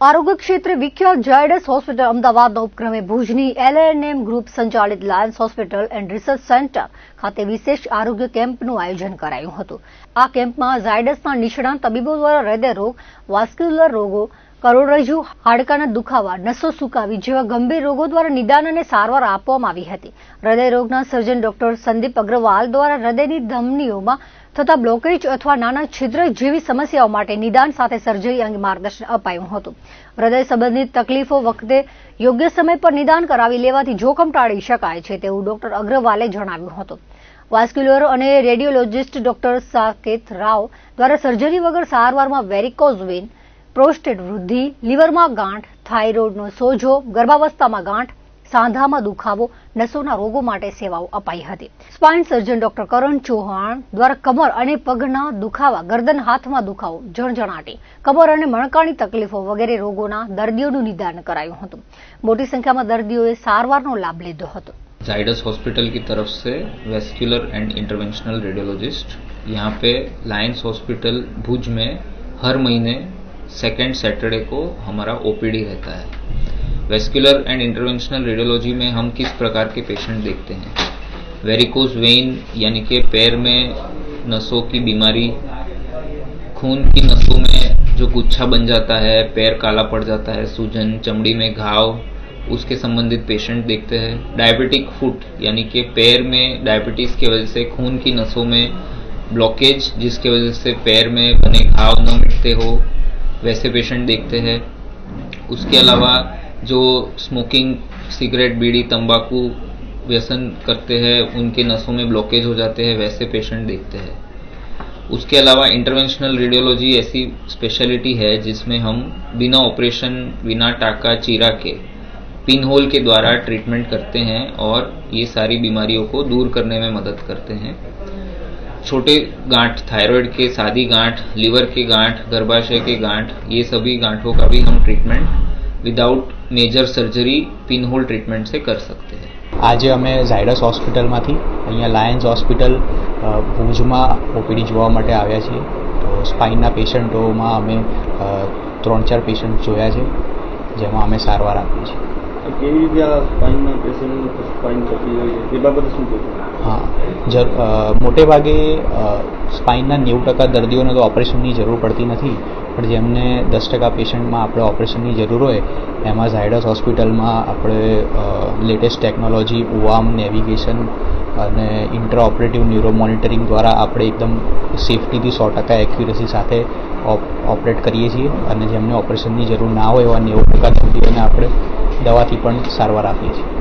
આરોગ્ય ક્ષેત્રે વિખ્યાત ઝાયડસ હોસ્પિટલ અમદાવાદના ઉપક્રમે ભુજની એલએનએમ ગ્રુપ સંચાલિત Lions hospital and research centre ખાતે વિશેષ આરોગ્ય કેમ્પનું આયોજન કરાયું હતું. આ કેમ્પમાં ઝાયડસના નિષ્ણાંત તબીબો દ્વારા હૃદય રોગ વાસ્ક્યુલર રોગો કરોડરજ્જુ હાડકાના દુખાવા, નસો સુકાવી જેવા ગંભીર રોગો દ્વારા નિદાન અને સારવાર આપવામાં આવી હતી. હૃદયરોગના સર્જન ડોક્ટર સંદીપ અગ્રવાલ દ્વારા હૃદયની ધમનીઓમાં થતા બ્લોકેજ અથવા નાના છિદ્ર જેવી સમસ્યાઓ માટે નિદાન સાથે સર્જરી અંગે માર્ગદર્શન અપાયું હતું. હૃદય સંબંધિત તકલીફો વખતે યોગ્ય સમય પર નિદાન કરાવી લેવાથી જોખમ ટાળી શકાય છે તેવું ડોક્ટર અગ્રવાલે જણાવ્યું હતું. વાસ્ક્યુલર અને રેડિયોલોજિસ્ટ ડોક્ટર સાકેત રાવ દ્વારા સર્જરી વગર સારવારમાં વેરિકોઝ વેન પ્રોસ્ટેટ વૃદ્ધિ લીવરમાં ગાંઠ થાઇરોઇડનો સોજો ગર્ભાવસ્થામાં ગાંઠ સાંધામાં દુખાવો નસોના રોગો માટે સેવાઓ અપાઈ હતી spine surgeon doctor Karan Chauhan દ્વારા કમર અને પગના દુખાવા ગરદન હાથમાં દુખાવો જણજણાટી કમર અને મણકાની તકલીફો વગેરે રોગોના દર્દીઓનું નિદાન કરાયું હતું મોટી સંખ્યામાં દર્દીઓએ સારવારનો લાભ લીધો હતો जाइडस हॉस्पिटल की तरफ से वेस्क्यूलर एंड इंटरवेंशनल रेडियोलॉजिस्ट यहाँ पे लायंस हॉस्पिटल भुज में हर महीने सेकेंड सैटरडे को हमारा ओपीडी रहता है। वेस्कुलर एंड इंटरवेंशनल रेडियोलॉजी में हम किस प्रकार के पेशेंट देखते हैं? वेरिकोज वेन यानी कि पैर में नसों की बीमारी, खून की नसों में जो गुच्छा बन जाता है, पैर काला पड़ जाता है, सूजन, चमड़ी में घाव, उसके संबंधित पेशेंट देखते हैं। डायबिटिक फुट यानी कि पैर में डायबिटीज़ की वजह से खून की नसों में ब्लॉकेज जिसके वजह से पैर में बने घाव न मिटते हो वैसे पेशेंट देखते हैं। उसके अलावा जो स्मोकिंग सिगरेट बीड़ी तंबाकू व्यसन करते हैं, उनके नसों में ब्लॉकेज हो जाते हैं, वैसे पेशेंट देखते हैं। उसके अलावा इंटरवेंशनल रेडियोलॉजी ऐसी स्पेशलिटी है जिसमें हम बिना ऑपरेशन बिना टाका, चीरा के पिन होल के द्वारा ट्रीटमेंट करते हैं और ये सारी बीमारियों को दूर करने में मदद करते हैं। छोटे गांठ थायराइड के सादी गांठ लीवर के गांठ गर्भाशय के गांठ ये सभी गांठों का भी हम treatment without major surgery pinhole treatment से कर सकते हैं આજે અમે ઝાયડસ હોસ્પિટલમાંથી અહીંયા લાયન્સ હોસ્પિટલ અ, ભુજમાં ઓપીડી જોવા માટે આવ્યા છીએ તો સ્પાઇનના પેશન્ટોમાં અમે અ, ત્રણ ચાર પેશન્ટ જોયા છે જેમાં અમે સારવાર આપી છે કેવી રીતે આ સ્પાઇનના પેશન્ટ સ્પાઇન થતી હોય છે? બાબતે શું કહેશો? હા મોટે ભાગે સ્પાઇનના નેવું ટકા દર્દીઓને તો ઓપરેશનની જરૂર પડતી નથી. પણ જેમને દસ ટકા પેશન્ટમાં આપણે ઓપરેશનની જરૂર હોય, એમાં ઝાયડસ હોસ્પિટલમાં આપણે latest technology O arm navigation અને ઇન્ટર ઓપરેટિવ ન્યુરો મોનિટરિંગ દ્વારા આપણે એકદમ સેફટીથી સો ટકા એક્યુરસી સાથે ઓપરેટ કરીએ છીએ. અને જેમને ઓપરેશનની જરૂર ના હોય એવા નેવું ટકા દર્દીઓને આપણે દવાથી પણ સારવાર આપીએ છીએ.